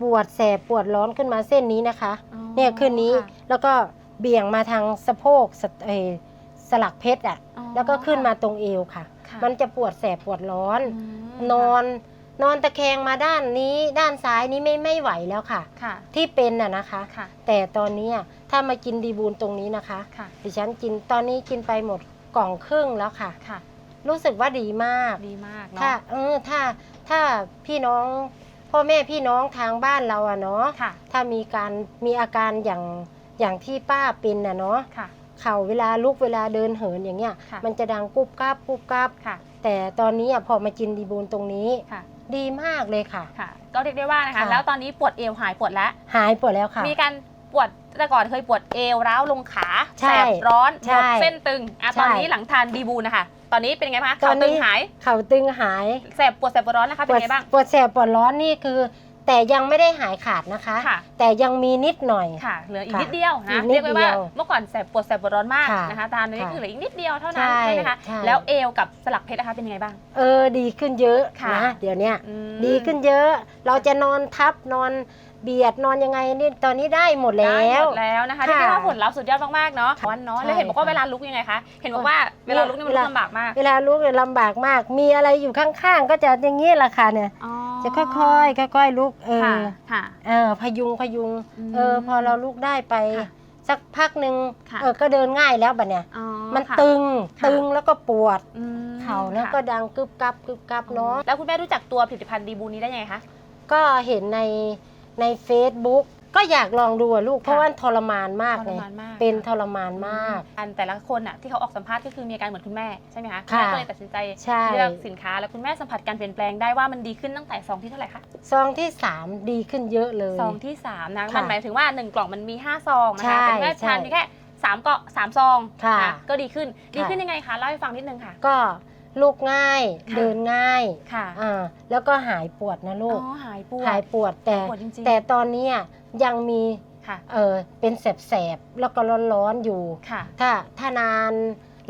ปวดแสบปวดร้อนขึ้นมาเส้นนี้นะคะ อ๋อเนี่ยขึ้นนี้ค่ะแล้วก็เบี่ยงมาทางสะโพกสะเอ่อสลักเพชรอะ อ๋อแล้วก็ขึ้นมาตรงเอวค่ะ ค่ะมันจะปวดแสบปวดร้อน อืมนอนนอนตะแคงมาด้านนี้ ด้านซ้ายนี้ไม่ไม่ไหวแล้วค่ะ ค่ะที่เป็นน่ะนะคะ ค่ะแต่ตอนนี้อะถ้ามากินดีบูลตรงนี้นะคะ ค่ะดิฉันกินตอนนี้กินไปหมดกล่องครึ่งแล้วค่ะ ค่ะรู้สึกว่าดีมาก ดีมากถ้าเนาะเออถ้าถ้าพี่น้อง พ่อแม่พี่น้องทางบ้านเราอะเนาะค่ะถ้ามีการมีอาการอย่างอย่างที่ป้าเป็นน่ะเนาะค่ะ เข่าเวลาลุกเวลาเดินเหินอย่างเงี้ย ค่ะ มันจะดังกุบกราบกุบกราบค่ะแต่ตอนนี้อะพอมากินดีบูลตรงนี้ ค่ะดีมากเลยค่ะ ค่ะ ก็เรียกได้ว่านะคะ ค่ะ แล้วตอนนี้ปวดเอวหายปวดแล้ว หายปวดแล้วค่ะ มีการ ปวดแต่ก่อนเคยปวดเอวร้าวลงขาใช่แสบร้อนใช่หมดเส้นตึงอะใช่ ตอนนี้หลังทานดีบูนะคะ ตอนนี้เป็นไงบ้างคะตอเข่านนี้ตึงหายเข่าตึงหายแสบปวดแสบปวดร้อนนะคะเป็นไงบ้าง ปวดแสบปวดร้อนนี่คือ แต่ยังไม่ได้หายขาดนะคะ ค่ะ แต่ยังมีนิดหน่อย ค่ะ เหลืออีกค่ะนิดเดียวอีนะกนิดเรียกไว้ว่าเดียวเมื่อก่อนแสบปวดแสบปวดร้อนมากค่ะนะคะตอนนี้ค่ะคือเหลืออีกนิดเดียวเท่านั้นใช่ใช่ไหมคะใช่ แล้วเอวกับสลักเพชรนะคะเป็นยังไงบ้าง เออดีขึ้นเยอะค่ะ นะเดี๋ยวเนี้ยอืม ดีขึ้นเยอะ เราจะนอนทับนอน เบียดนอนยังไงนี่ตอนนี้ได้หมดแล้ได้หว มดแล้วนะคะค่ะ เรียกได้ว่าผลลัพธ์สุดยอดมากๆเนาะวันเนาะใช่แล้วเห็นบอกว่าค่ะเวลาลุกยังไงคะเห็นบอกว่าเวลาลุกนี่มันเวลุลากลำบากมากเวลาลุกเนี่ยลำบากมาก มีอะไรอยู่ข้างๆ ก็จะอย่างนี้แหละค่ะเนี่ยอ๋อจะค่อยๆค่อยๆลุกเอค่ะอค่ะ เออพยุงพยุงอืมเออพอเราลุกได้ไป ค่ะสักพักหนึ่งค่ะ เออก็เดินง่ายแล้วบัดเนี่ย อ๋อมันค่ะ ตึงค่ะ ตึงแล้วก็ปวด อืมเข่าแล้วค่ะก็ดังกึบกับกึบกับเนาะแล้วคุณแม่รู้จักตัวผลิตภัณฑ์ดีบูนี้ได้ยังไงคะ ก็เห็นใน ใน Facebook ก็อยากลองดูอะลูก เพราะว่าทรมานมากทเลรยมานมาก เป็นทรมานมาก อันแต่ละคนอะที่เขาออกสัมภาษณ์ก็คือมีอาการเหมือนคุณแม่ใช่ไหมคะณค่ะแม่ก็เลยตัดสินใจใช่เลือกสินค้าแล้วคุณแม่สัมผัสการเปลี่ยนแปลงได้ว่ามันดีขึ้นตั้งแต่ซองที่เท่าไหร่คะซองที่ 3 ดีขึ้นเยอะเลย ซองที่สามนะค่ะมันหมายถึงว่าหนึ่งกล่องมันมีห้าซองนะใช่คะแต่คุณแม่ใช่ทานเพียงแค่สามเกาะสามซองค่ะนก็ดีขึ้นดีค่ะขึ้นยังไงคะเล่าให้ฟังนิดนึงค่ะ ก็ ลูกง่าย ค่ะ เดินง่ายค่ะอ่าแล้วก็หายปวดนะอ๋ลูกอหายปวด หายปวดแต่ ปวดจริงๆ แต่ตอนเนี้ยยังมีค่ะเออเป็นแสบๆแล้วก็ร้อนๆอยู่ ค่ะถ้าถ้านาน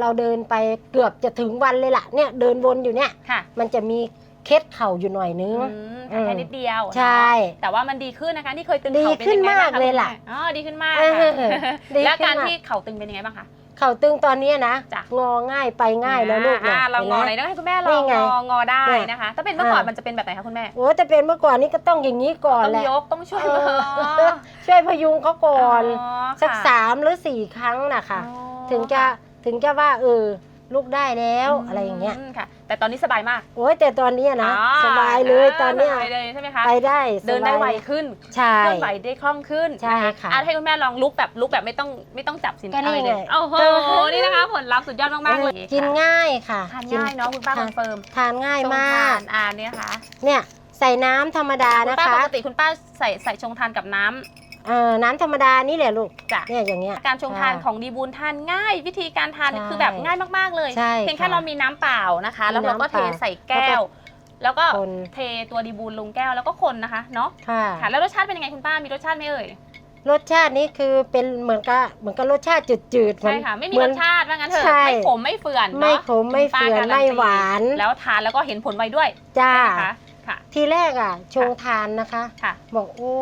เราเดินไปเกือบจะถึงวันเลยล่ะเนี่ยเดินวนอยู่เนี่ย ค่ะมันจะมีเคล็ดเข่าอยู่หน่อยนึง อืมค่ะแค่นิดเดียวใช่ เนาะแต่ว่ามันดีขึ้นนะคะนี่เคยตึงดีเข่าเป็นขึ้นยังไงบ้างมากคะเลยคุณแม่ล่ะอ๋อดีขึ้นมากเออค่ะดีแล้วขึ้นการมากที่เข่าตึงเป็นยังไงบ้างคะ เข่าตึงตอนเนี้ยนะจ้ะ งอง่ายไปง่ายแล้วลูกอ่านี่ยเรางอไหนห็นไหมต้องให้คุณแม่ลนี่องไงงองอได้เนี่ยนะคะ ถ้าเป็นเมื่อก่อนอ่ามั มันจะเป็นแบบไหนคะคุณแม่ โอ้แต่เป็นเมื่อก่อนนี้ก็ต้องอย่างนี้ก่อนต้องแหละ ยกต้องช่วยเอมืออช่วยพยุงเขาก่อนอ๋อสักค่ะสามหรือสี่ครั้งนะคะ อ๋อถึงจะถึงจะว่าเออ ลุกได้แล้วมอะไรอย่างเงี้ยค่ะ แต่ตอนนี้สบายมากโอ้ยแต่ตอนเนี้ยนะอ๋อสบายเลยตอนเนี้ยสบายเลยใช่ไหมคะ ไปได้เดินได้สบายไวขึ้นใช่ เคลื่อนไหวได้คล่องขึ้นใช่นค่ะ อ่ให้คุณแม่ลองลุกแบบลุกแบบไม่ต้องไม่ต้องจับสินก็นี่อะไรเลยไง โอ้โหเออนี่นะคะผลลัพธ์สุดยอดมากๆเลยกินค่ะง่ายค่ะทานง่ายเนาะคุณป้าคอนเฟิร์มทานง่ายชงมาทากนอ่านี่นะคะเนี่ยใส่น้ำธรรมดาคุณนะป้าคะปกติคุณป้าใส่ใส่ชงทานกับน้ำเออน้ำธรรมดานี่แหละลูกจ้ะ เนี่ยอย่างเงี้ย การชงทานค่ะของดีบูลทานง่าย วิธีการทานใช่คือแบบง่ายมากๆเลยใช่เพียงแค่ค่ะเรามีน้ำเปล่านะคะแล้วเราก็มีน้ำเทเปล่าใส่แก้ว แล้วก็คน เทตัวดีบูลลงแก้วแล้วก็คนนะคะเนาะค่ะ ค่ะแล้วรสชาติเป็นยังไงคุณป้ามีรสชาติไหมเอ่ยรสชาตินี้คือเป็นเหมือนกับเหมือนกับรสชาติจืดๆใช่ค่ะ ไม่มีเหรอนสชาติว่างั้นเถอะใช่ ไม่ขมไม่เฟื่อนเนอะไม่ขมไม่เฟื่อนคุณป้าการัตีไม่หวานแล้วทานแล้วก็เห็นผลไวด้วยจ้า ใช่ไหมคะค่ะ ทีแรกอะชงทานนะคะ ค่ะ บอกโอ้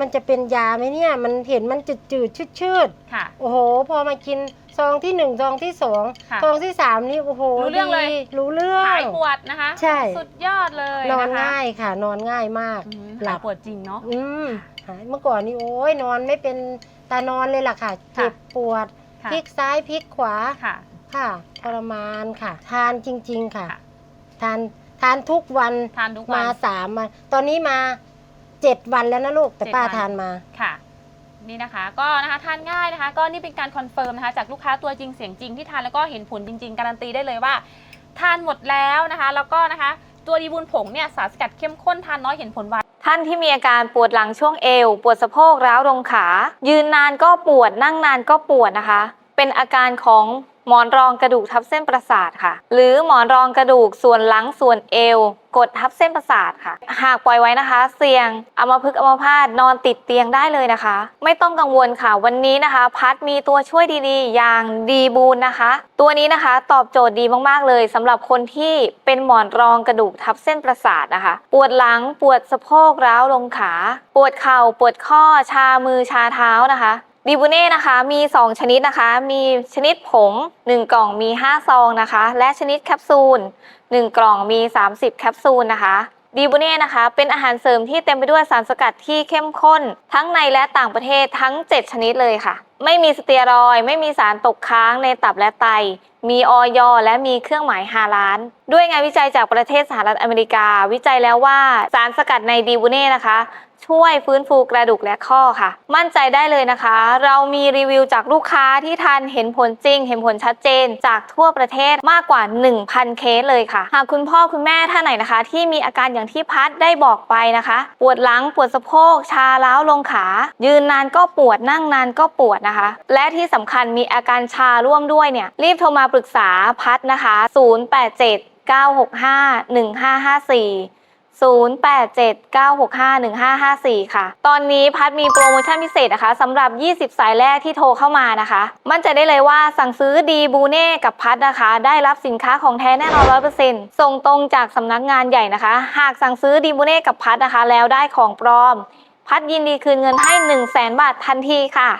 มันจะเป็นยาไหมเนี่ย มันเห็นมันจืดจืดชืดชืดค่ะๆโอ้โห พอมากินซองที่หนึ่งซองที่สองค่ะซองที่สามนี่โอ้โหรู้เรื่องเลย ดีรู้เรื่อง หายปวดนะคะ ใช่ สุดยอดเลยนอนนะคะง่ายค่ะ นอนง่ายมากอืมหลัหาบยปวดจริงเนาะ อืมหายเมื่อก่อนนี่โอ้ยนอนไม่เป็นตานอนเลยล่ะค่ะเจ็บปวดค่ะ พลิกซ้ายพลิกขวา ค่ะ ค่ะทรมานค่ะ ทานจริง ๆ ค่ะ ค่ะ ทานทานทุกวันทานทุกวัมาน สามวันตอนนี้มา เจ็ดวันแล้วนะลูกแต่เจ็ดป้าวัน ทานมา ค่ะ นี่นะคะ ก็นะคะทานง่ายนะคะ ก็นี่เป็นการคอนเฟิร์มนะคะจากลูกค้าตัวจริงเสียงจริงที่ทานแล้วก็เห็นผลจริง ๆ การันตีได้เลยว่า ทานหมดแล้วนะคะ แล้วก็นะคะ ตัวดีบุญผงเนี่ยสารสกัดเข้มข้นทานน้อยเห็นผลไว ท่านที่มีอาการปวดหลังช่วงเอว ปวดสะโพกร้าวตรงขา ยืนนานก็ปวดนั่งนานก็ปวดนะคะ เป็นอาการของ หมอนรองกระดูกทับเส้นประสาทค่ะ หรือหมอนรองกระดูกส่วนหลังส่วนเอว กดทับเส้นประสาทค่ะ หากปล่อยไว้นะคะ เสี่ยงอัมพฤกษ์อัมพาตนอนติดเตียงได้เลยนะคะ ไม่ต้องกังวลค่ะ วันนี้นะคะ พัดมีตัวช่วยดีๆ อย่างดีบูนนะคะ ตัวนี้นะคะตอบโจทย์ดีมากๆเลยสำหรับคนที่เป็นหมอนรองกระดูกทับเส้นประสาทนะคะ ปวดหลังปวดสะโพกร้าวลงขา ปวดเข่าปวดข้อชามือชาเท้านะคะ ดีบูเน่นะคะมี 2 ชนิดนะคะ มีชนิดผง 1 กล่องมี 5 ซองนะคะ และชนิดแคปซูล 1 กล่องมี 30 แคปซูลนะคะดีบูเน่นะคะ เป็นอาหารเสริมที่เต็มไปด้วยสารสกัดที่เข้มข้น ทั้งในและต่างประเทศทั้ง 7 ชนิดเลยค่ะ ไม่มีสเตียรอย ไม่มีสารตกค้างในตับและไต มีออยและมีเครื่องหมายฮาลาน ด้วยงานวิจัยจากประเทศสหรัฐอเมริกา วิจัยแล้วว่าสารสกัดในดีบูเน่นะคะ ช่วยฟื้นฟูกระดูกและข้อค่ะ มั่นใจได้เลยนะคะ เรามีรีวิวจากลูกค้าที่ทานเห็นผลจริง เห็นผลชัดเจน จากทั่วประเทศมากกว่า 1,000 เคสเลยค่ะ หากคุณพ่อคุณแม่ท่านไหนนะคะ ที่มีอาการอย่างที่พัดได้บอกไปนะคะ ปวดหลังปวดสะโพก ชาล้าวลงขา ยืนนานก็ปวดนั่งนานก็ปวดนะคะ และที่สำคัญมีอาการชาร่วมด้วยเนี่ยรีบโทรมาปรึกษาพัดนะคะ 087 965 1554 0879651554 ค่ะ ตอนนี้พัดมีโปรโมชั่นพิเศษนะคะสำหรับ 20 สายแรกที่โทรเข้ามานะคะ มั่นใจได้เลยว่าสั่งซื้อดีบูเน่กับพัดนะคะ ได้รับสินค้าของแท้แน่นอน100%ส่งตรงจากสำนักงานใหญ่นะคะ หากสั่งซื้อดีบูเน่กับพัดนะคะ แล้วได้ของปลอม พัดยินดีคืนเงินให้ 1 0 0 0 0แบาททันทีค่ะ